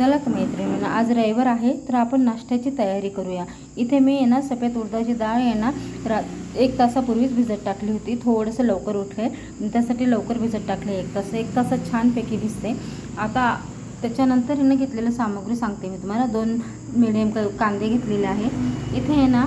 चला तर मैत्रिणींना आज रविवार आहे तर आपण नाश्त्याची तयारी करूया. इथे मी आहे ना सफेद उडदाची डाळ आहे ना रा एक तासापूर्वीच भिजत टाकली होती. थोडंसं लवकर उठले. त्यासाठी लवकर भिजत टाकले एक तास. एक तासात छानपैकी भिजते. आता त्याच्यानंतर हिनं घेतलेलं सामग्री सांगते मी तुम्हाला. दोन मिडियम क कांदे घेतलेले आहे. इथे आहे ना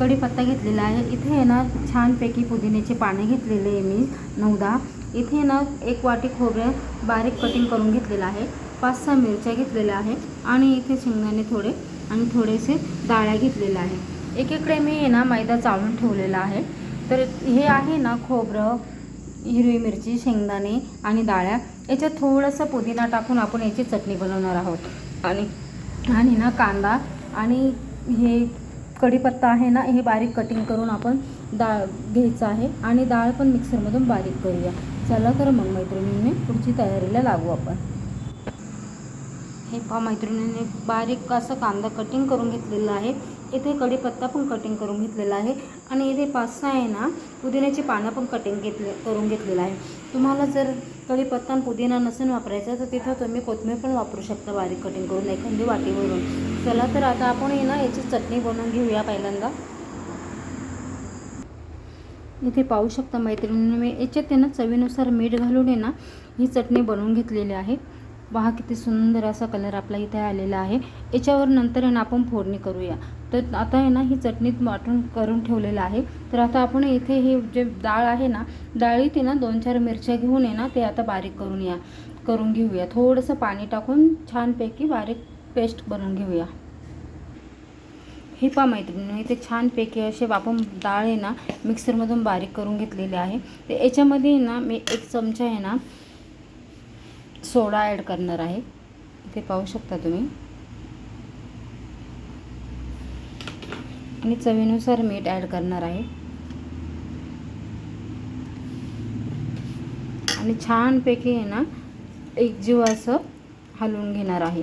कढीपत्ता घेतलेला आहे. इथे आहे ना छानपैकी पुदिन्याचे पाने घेतलेले आहे मी. नऊ दहा. इथे ना एक वाटी खोबऱ्या बारीक कटिंग करून घेतलेलं आहे. पाच सहा मिरच्या घेतलेल्या आहे आणि इथे शेंगदाणे थोडे आणि थोडेसे डाळ्या घेतलेल्या आहे एकीकडे मी आहे ना मैदा चाळून ठेवलेला आहे. तर हे आहे ना खोबरं हिरवी मिरची शेंगदाणे आणि डाळ्या. याच्यात थोडंसं पुदिना टाकून आपण याची चटणी बनवणार आहोत. आणि आणि ना कांदा आणि हे कढीपत्ता आहे ना हे बारीक कटिंग करून आपण डाळ घ्यायचं आहे. आणि डाळ पण मिक्सरमधून बारीक करूया. चला तर मग मैत्रिणींनी पुढची तयारीला लागू आपण. हे पहा मैत्रिणीने बारीक असं कांदा कटिंग करून घेतलेला आहे. इथे कढीपत्ता पण कटिंग करून घेतलेला आहे. आणि इथे पाच सहा आहे ना पुदिन्याची पानं पण कटिंग घेतले करून घेतलेलं आहे. तुम्हाला जर कढीपत्ता आणि पुदिना नसेल वापरायचा तर तिथं तुम्ही कोथिंबीर पण वापरू शकता बारीक कटिंग करून एखादी वाटीवरून. चला तर आता आपण आहे ना याची चटणी बनवून घेऊया पहिल्यांदा. इथे पाहू शकता मैत्रिणीने मी याच्यात आहे ना चवीनुसार मीठ घालून आहे ना ही चटणी बनवून घेतलेली आहे. पहा किती सुंदर असा कलर आपला इथे आलेला आहे. याच्यावर नंतर आहे ना आपण फोडणी करूया. तर आता आहे ना ही चटणीत वाटून करून ठेवलेलं आहे. तर आता आपण इथे हे जे डाळ आहे ना डाळीत आहे ना दोन चार मिरच्या घेऊन आहे ना ते आता बारीक करून या करून घेऊया. थोडंसं पाणी टाकून छानपैकी बारीक पेस्ट बनवून घेऊया. हे पा मैत्रिणी ते छानपैकी असे आपण डाळ आहे ना मिक्सरमधून बारीक करून घेतलेले आहे. तर याच्यामध्ये ना मी एक चमचा आहे ना सोडा ॲड करणार आहे. इथे पाहू शकता तुम्ही. आणि चवीनुसार मीठ ॲड करणार आहे. आणि छानपैकी आहे ना एकजीव असं हलवून घेणार आहे.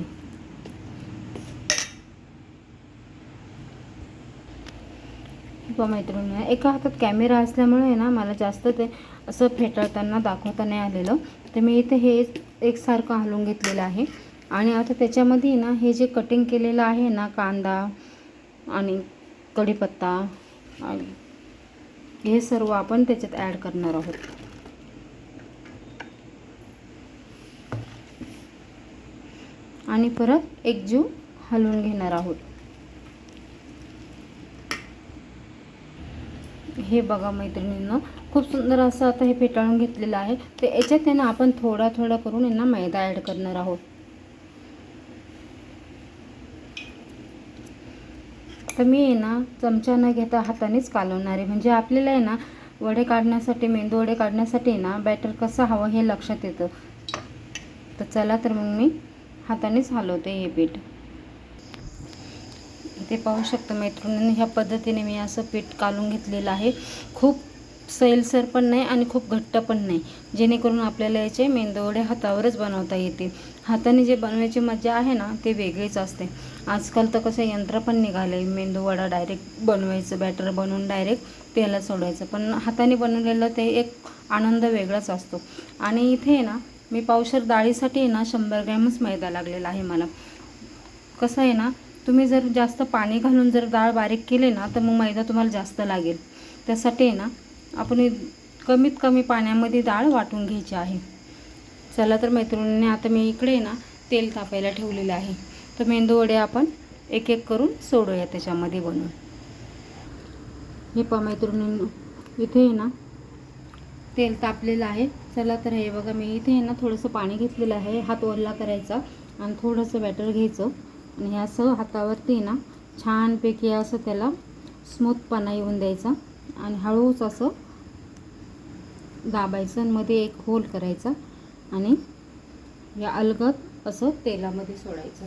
मैत्रिणी एका हातात कॅमेरा असल्यामुळे ना मला जास्त ते असं फेटाळताना दाखवता नाही आलेलं. तर मी इथे हे एकसारखं हलवून घेतलेलं आहे. आणि आता त्याच्यामध्ये ना हे जे कटिंग केलेलं आहे ना कांदा आणि कढीपत्ता आणि हे सर्व आपण त्याच्यात ॲड करणार आहोत. आणि परत एकजीव हलवून घेणार आहोत. हे बघा मैत्रिणींना खूप सुंदर असं आता हे फेटाळून घेतलेलं आहे. तर याच्यात आहे ना आपण थोडा थोडा करून यांना मैदा ॲड करणार आहोत. तर मी आहे ना चमचा न घेता हातानेच कालवणार आहे. म्हणजे आपल्याला आहे ना वडे काढण्यासाठी मेंदू वडे काढण्यासाठी ना बॅटर कसं हवं हे लक्षात येतं. तर चला तर मग मी हातानेच हलवते हे पीठ. ते पाहू शकता मैत्रिणींनी. ह्या पद्धतीने मी असं पीठ काढून घेतलेलं आहे. खूप सैलसर पण नाही आणि खूप घट्ट पण नाही. जेणेकरून आपल्याला याचे मेंदूवडे हातावरच बनवता येतील. हाताने जे बनवायची मजा आहे ना ते वेगळीच असते. आजकाल तर कसं यंत्र पण निघाले मेंदूवडा डायरेक्ट बनवायचं बॅटर बनवून डायरेक्ट तेला सोडायचं. पण हाताने बनवलेलं ते एक आनंद वेगळाच असतो. आणि इथे ना मी पावशर डाळीसाठी ना शंभर ग्रॅमच मैदा लागलेला आहे मला. कसं आहे ना तुम्ही जर जास्त पाणी घालून जर डाळ बारीक केली ना तर मग मैदा तुम्हाला जास्त लागेल. त्यासाठी आहे ना आपण कमीत कमी पाण्यामध्ये डाळ वाटून घ्यायची आहे. चला तर मैत्रिणींनी आता मी इकडे ना तेल तापायला ठेवलेलं आहे. तर मेंदू वडे आपण एक एक करून सोडूया त्याच्यामध्ये बनवून. हे पा मैत्रिणींनो इथे आहे ना तेल तापलेलं आहे. चला तर हे बघा मी इथे आहे ना थोडंसं पाणी घेतलेलं आहे. हात ओरला करायचा आणि थोडंसं बॅटर घ्यायचं. आणि हे असं हातावरती ना छानपैकी असं त्याला स्मूथपणा येऊन द्यायचा. आणि हळूच असं दाबायचं आणि मध्ये एक होल करायचा. आणि या अलगद असं तेलामध्ये सोडायचं.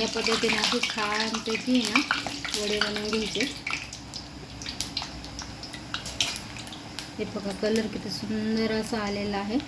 या पद्धतीने असे छानपैकी ना वडे बनवून घ्यायचे. हे बघा कलर किती सुंदर असा आलेला आहे.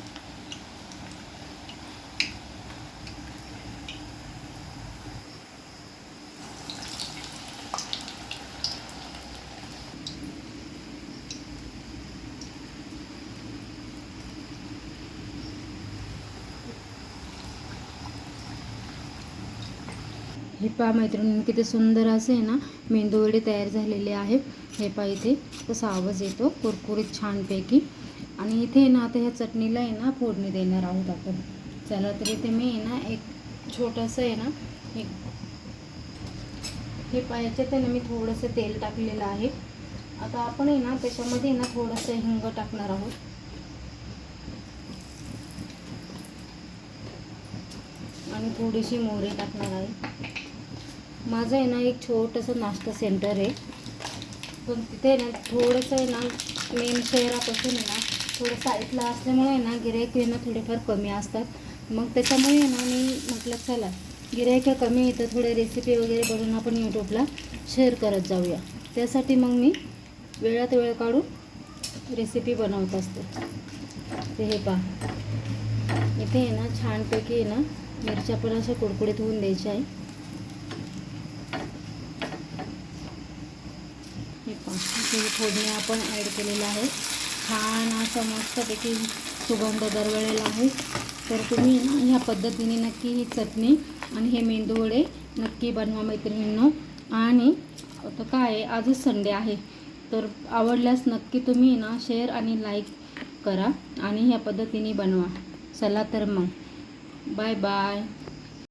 हे पहा मैत्रिणी किती सुंदर असे आहे ना मेंदूवडे तयार झालेले आहे हे पहा इथे तसा आवाज येतो कुरकुरीत छानपैकी. आणि इथे आहे ना आता ह्या चटणीला आहे ना फोडणी देणार आहोत आपण. चला तर इथे मी आहे ना एक छोटंसं आहे ना एक हे पायाच्यात आहे ना मी थोडंसं तेल टाकलेलं आहे. आता आपण आहे ना त्याच्यामध्ये आहे ना थोडंसं हिंग टाकणार आहोत. आणि थोडीशी मोहरी टाकणार आहे. माझं आहे ना एक छोटंसं नाश्ता सेंटर आहे. पण तिथे ना थोडंसं आहे ना मेन शहरापासून आहे ना थोडं साईडला असल्यामुळे आहे ना गिरायक आहे ना थोडेफार कमी असतात. मग त्याच्यामुळे आहे ना मी म्हटलं चला गिरायक कमी येतं थोड्या रेसिपी वगैरे बनवून आपण यूट्यूबला शेअर करत जाऊया. त्यासाठी मग मी वेळात वेळ काढून रेसिपी बनवत असते. ते हे पहा. इथे आहे ना छानपैकी आहे ना मिरच्या पण अशा कुडकुडीत होऊन द्यायच्या आहे. हे फोडणी आपण ॲड केलेलं आहे. छान असं मस्तपैकी सुगंध दरवेळेला आहे. तर तुम्ही ह्या पद्धतीने नक्की ही चटणी आणि हे मेंदूवडे नक्की बनवा मैत्रिणींनो. आणि आता काय आहे? आजच संडे आहे. तर आवडल्यास नक्की तुम्ही ना शेअर आणि लाईक करा आणि ह्या पद्धतीने बनवा. चला तर मग. Bye bye